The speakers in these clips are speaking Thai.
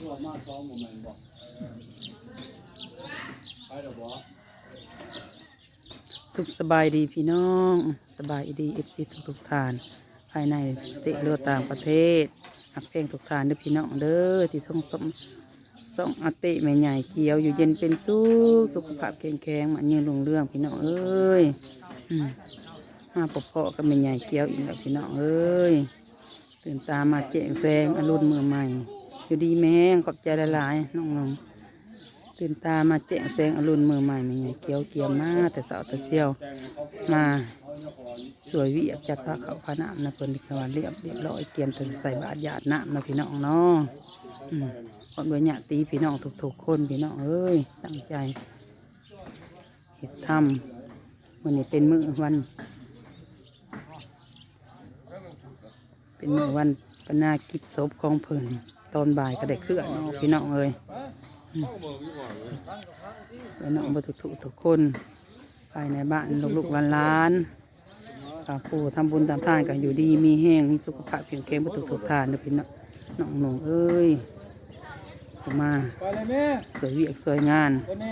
ตัวมาสองโมเมนต์บอกไปเดี๋ยวบอกสุขสบายดีพี่น้อง สบายดีเอฟซีทุกทุกๆทาน ภายในเตะเรือต่างประเทศอักเพลงทุกทานเด้อพี่น้องเด้อที่ส่งสมส่งอาเตะแม่ใหญ่เขียวอยู่เย็นเป็นสุขสุขภาพแข็งแข็งมันยืนลงเรื่องพี่น้องเอ้ยอืมมาปกเพาะกับแม่ใหญ่เขียวอีกแล้วพี่น้องเอ้ย ตื่นตามาแจงแซงอรุณเมื่อใหม่ อยู่ดีแม่งขอบใจหลายๆน้องๆตื่นตามาแจงแสงอรุณเมื่อใหม่ไม่ไงเกี้ยวเกียมมาแต่สาวแต่เชียวมาสวยวิอยากจัดพระเขาพระน้ำนะเพิ่นที่ว่าเรียบเรียบร้อยเกียมแต่ใส่บาตรหยาดน้ำนะพี่น้องเนาะอืมขอบด้วยญาติพี่น้องทุกๆคนพี่น้องเอ้ยตั้งใจเฮ็ดทำวันนี้เป็นมือวัน เป็นมือวันปนากิจศพของเพิ่นตอนบ่ายก็ได้เคลื่อนเนาะพี่น้องเอ้ยพี่น้องบทุกทุกทุกคนภายในบ้านลูกๆหลานๆข้าผู้ทำบุญตามทานกันอยู่ดีมีแห้งมีสุขภาพแข็งแรงบทุกทุกทานนะพี่น้องน้องหนุ่งเอ้ยมาไปเลยแม่สวยเวียกสวยงานไปแ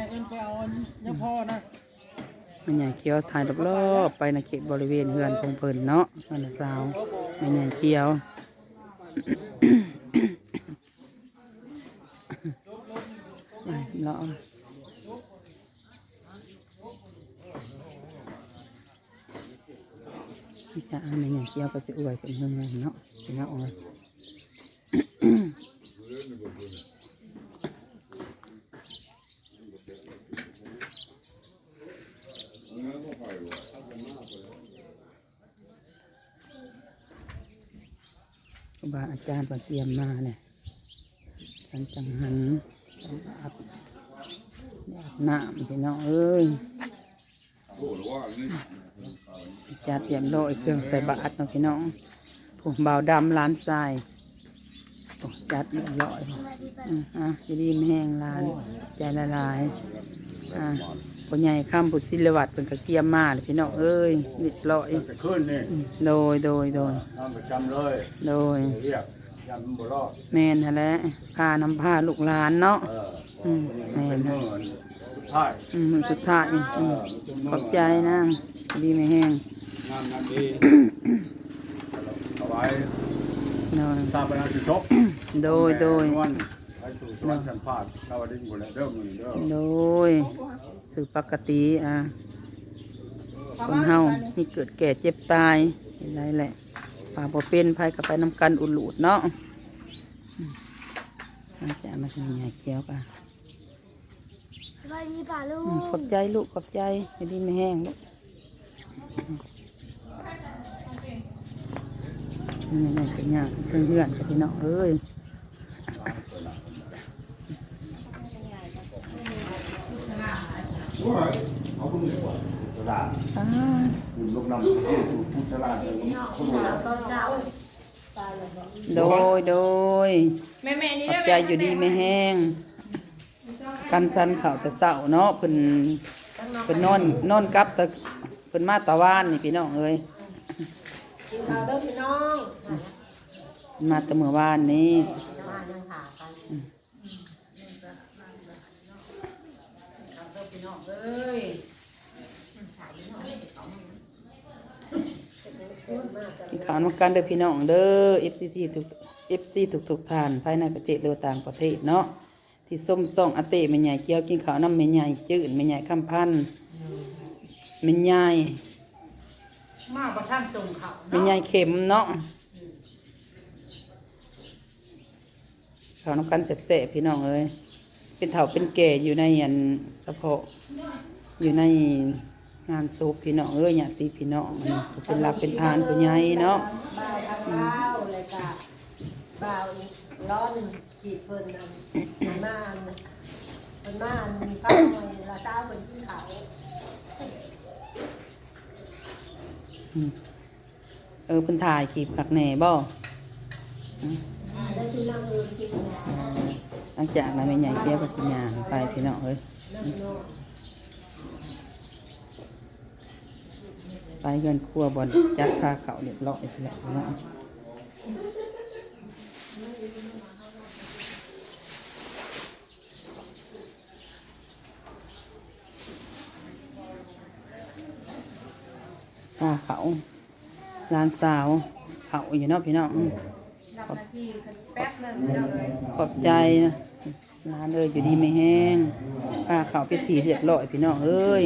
มันใหญ่เขียวถ่ายรอบๆไปในเขตบริเวณเฮือนของเพิ่นเนาะเงินสาวมันใหญ่เขียวไปเลาะที่จะอันนี้เกี่ยวก็สิอวยเป็นเรื่องเนาะเป็นเนาะเล บาอาจารย์มาเตรียมมาเนี่ยฉันจังหันจังอาบอาบน้ำพี่น้องเอ้ยจัดเตรียมโลยเครื่องใส่บาตรเนาะพี่น้องผมเบาดำร้านทรายจัดเรียบร้อยอะจะดีไม่แห้งร้าน ใจละลาย อะ พ่อใหญ่คำบุตรศิลวัตเป็นกระเกียมมาเลยพี่น้องเอ้ยเรียบร้อยจะขึ้นนี่อืมโดยโดยโดยทำประจำเลยโดยเรียกจำบ่รอดแม่นหั่นแหละพานำผ้าลูกหลานเนาะเอออืมแม่เป็นนเมื่อสุดท้ายอืมสุดท้ายอืมเออเป็นขเมื่อบใจนะดีไม่แห้งงานงานดีเอาไว้โดยตามไปงานจุดจบโดยโดยวันไป สู่สวรรค์สันพาดเราได้หมดแล้วเด้อมือเด้อโดยสื่อปกติอะคนเฮามีเกิดแก่เจ็บตายเห็นไรแหละป่าบ่เป็นภัยกับไปนำกันอุดหลุดเนาะอืมอาจารย์มาทำใหญ่เขียวป่ะสวัสดีป่าลูอืมกขอบใจลูกขอบใจให้ดีไม่แห้งลูกนี่นี่เป็นยากเพื่อนเพื่อนกับพี่น้องเอ้ย เอาคุณดีกว่าตลาดอ่าคุณลูกน้ำที่คุณตลาดคุณดูแลโดยโดยแม่แม่นี่ขอได้บใจอยู่ดีไม่แห้งกันสันเข่าแต่เศร้าเนาะเพิ่นเพิ่นนอนนอนกับแต่เพิ่นมาตะวานนี่พี่น้องเอ้ยเราเริ่มพี่น้องเพิ่นมาแต่เมื่อวานนี้ มานั่งขากัน เราเริ่มพี่น้องเอ้ยกินข้าวน้ำกันเด้อพี่น้องเด้อ FCC ทุก FC ทุกทุกๆท่านภายในประเทศหรือว่าต่างประเทศเนาะที่ส้มส่องอาเต้แม่ใหญ่เกี่ยวกินข้าวน้ำแม่ใหญ่จืดแม่ใหญ่คำพันธุ์แม่ใหญ่มาประทังส่งเขาแม่ใหญ่เข็มเนาะข้าวน้ำกันเสบๆพี่น้องเอ้ย เป็นเถาเป็นแก่อยู่ในอันสะโพกอยู่ในงานศพพี่น้องเอ้ยญาติพี่น้องอันนี้ก็เป็นรับเป็นทานผู้ใหญ่เนาะบ่าวทำข้าวเลยจ้ะบ่าวร้อนขีดเพิ่นนั่นมันมาอันเพิ่นมาอันมีข้าวหน่อยละเจ้าเพิ่นที่เขาอืมเออเพิ่นถ่ายคลิปคักแหน่บ่ได้ที่นั่งเงินกินนะ หลังจากนั้นแม่ใหญ่เกี้ยวกับสิยางไปพี่น้องเอ้ยไปเงินคั่วบอลจักคาเขาเรียบร้อยพี่น้องเนาะาเขาร้านสาวเขาอยู่นอกพี่น้องขอบใจนะ ร้านเอ้ยอยู่ดีไม่แห้งพาขาไปถีเรียบร้อยพี่น้องเอ้ย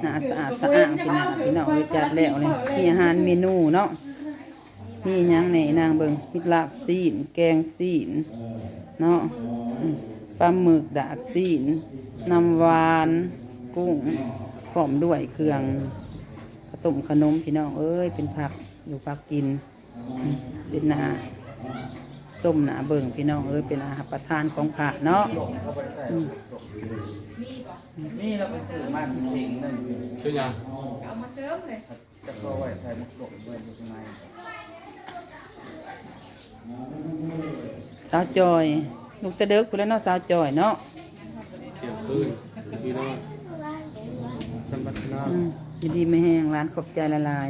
หนาสะอาดสะอางพี่น้องพี่น้องเลยจัดแล้วเลยมีอาหารเมนูเนาะมีหยังในนางเบิงมีลาบซีน แกงซีนเนาะปลาหมึกดาดซีนน้ำหวานกุ้งพร้อมด้วยเครื่องขนมขนมพี่น้องเอ้ยเป็นผักอยู่ผักกินเป็นนา ส้มหนาเบิ่งพี่น้องเอ้ยเป็นอาหารประทานของพระเนาะส่งเขาไปใส่ส่งนี่เราไปซื้อมันเองนั่นคือยังเอามาเสริมเลยจะก็ไว้ใส่มุกส่งด้วยอยู่ข้างในสาวจอยลูกตะเด็กคุณแล้วเนาะสาวจอยเนาะเที่ยงคืนพี่น้องท่านพัฒนาอืมอยู่ดีไม่แห้งร้านขอบใจละลาย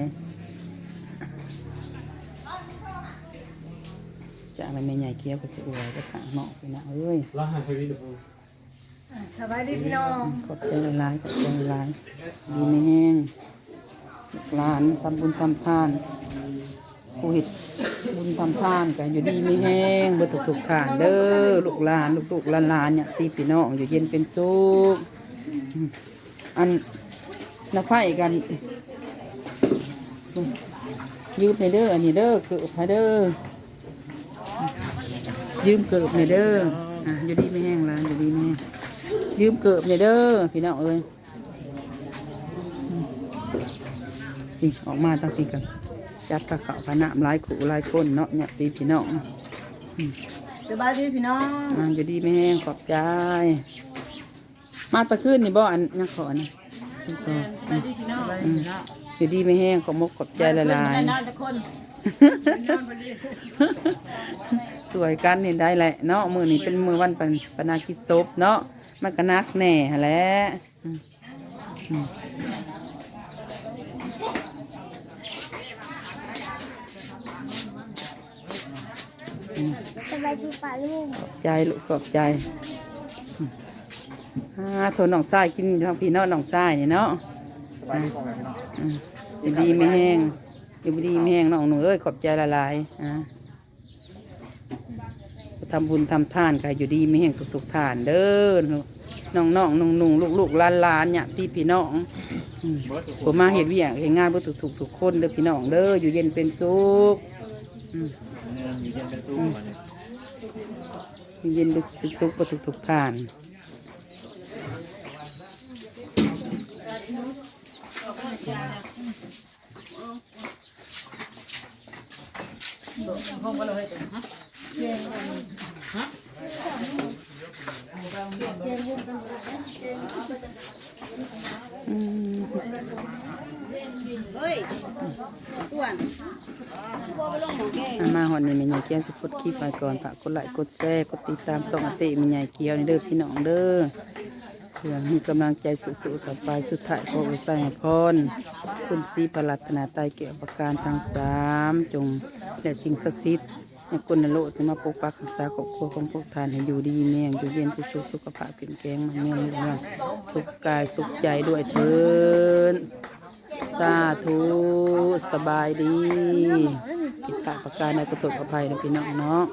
จะอะไรไม่ใหญ่เกี้ยวก็จะอวยก็ขังเหมาะพี่น้องเอ้ยแล้วหายไปดีดูสบายดีพี่น้องขอบใจละลายขอบใจละลายดีไม่แห้งลูกหลานทำบุญทำทานผู้เห็ดบุญทำทานกันอยู่ดีไม่แห้งเบ่ถูกถูกขานเด้อลูกหลานลูกลูกหลานหลานเนี่ยตีพี่น้องอยู่เย็นเป็นสุขอืมอันนักไพ่กันยืมในเด้ออันนี้เด้อเกิดให้เด้อ ยืมเกิดในเด้ออะอยู่ดีไม่แห้งหลานอยู่ดีไม่แห้งยืมเกิบเนี่ยเด้อพี่น้องเอ้ยอืมนี่ออกมาตั้งทีกันจัดตะเขาพนามหลายขู่หลายคนเนาะเนี่ยตีพี่น้องสบายดีพี่น้องอ่าอยู่ดีไม่แห้งขอบใจ มาตะคืนนี่บ่อันยังขอนะยังขออืมอืมอยู่ดีไม่แห้งขอมกขอบใจละลายนอนทุกคน สวยกันนี่ได้แหละเนาะมือนี้เป็นมือวันปนปนากิจศพเนาะมันก็นักแน่หั่นแหละอืมอืมสบายดีป่าลุงขอบใจลูกขอบใจอืมอ่าโทนน้องทรายกินทางพี่เนาะน้องทรายนี่เนาะสบายดีพ่อแม่พี่น้องอืมอยู่ดีไม่แห้งอยู่ดีไม่แห้งน้องหนูเอ้ยขอบใจละลายอ่า ทำบุญทำทานกันอยู่ดีไม่แห้งทุกๆทานเด้อน้องน้องๆนุ่งนุ่งลูกลูกๆหลานหลานเนี่ยพี่พี่น้องอืมผมมาเห็นวิอยากเห็นงานเพื่อถูกๆทุกคนเด้อพี่น้องเด้ออยู่เย็นเป็นสุขอืมเนี่ยมีเย็นเป็นตู้มาเนี่ยอยู่เย็นเป็นสุขเพื่อทุกๆทานอืมเฮ้ ยอ้วนพวกไปลงหมอแกง อะมาหอนนี่แม่ใหญ่เกี้ยวสิกดคลิปไปก่อนฝากกดไลค์กดแชร์กดติดตามส่องอติแม่ใหญ่เกี้ยวนี่เด้อพี่น้องเด้อเพื่อมีกำลังใจสู้ๆต่อไปสุดท้ายขอไว้ใส่ให้พรคุณศรีประหลัตนาไตรเกี่ยวประการทั้งสามจงและสิ่งศักดิ์สิทธิ์ ในกุณโลกที่มาปกปักรักษาครอบครัวของพวกทานให้อยู่ดีแม่งอยู่เย็นเป็นสุขสุขภาพเป็นแกงมันเมืองเมืองสุขกายสุขใจด้วยเถินสาธุสบายดีผิดพลาประการในกระตุกอภัยนะพี่น้องเนาะ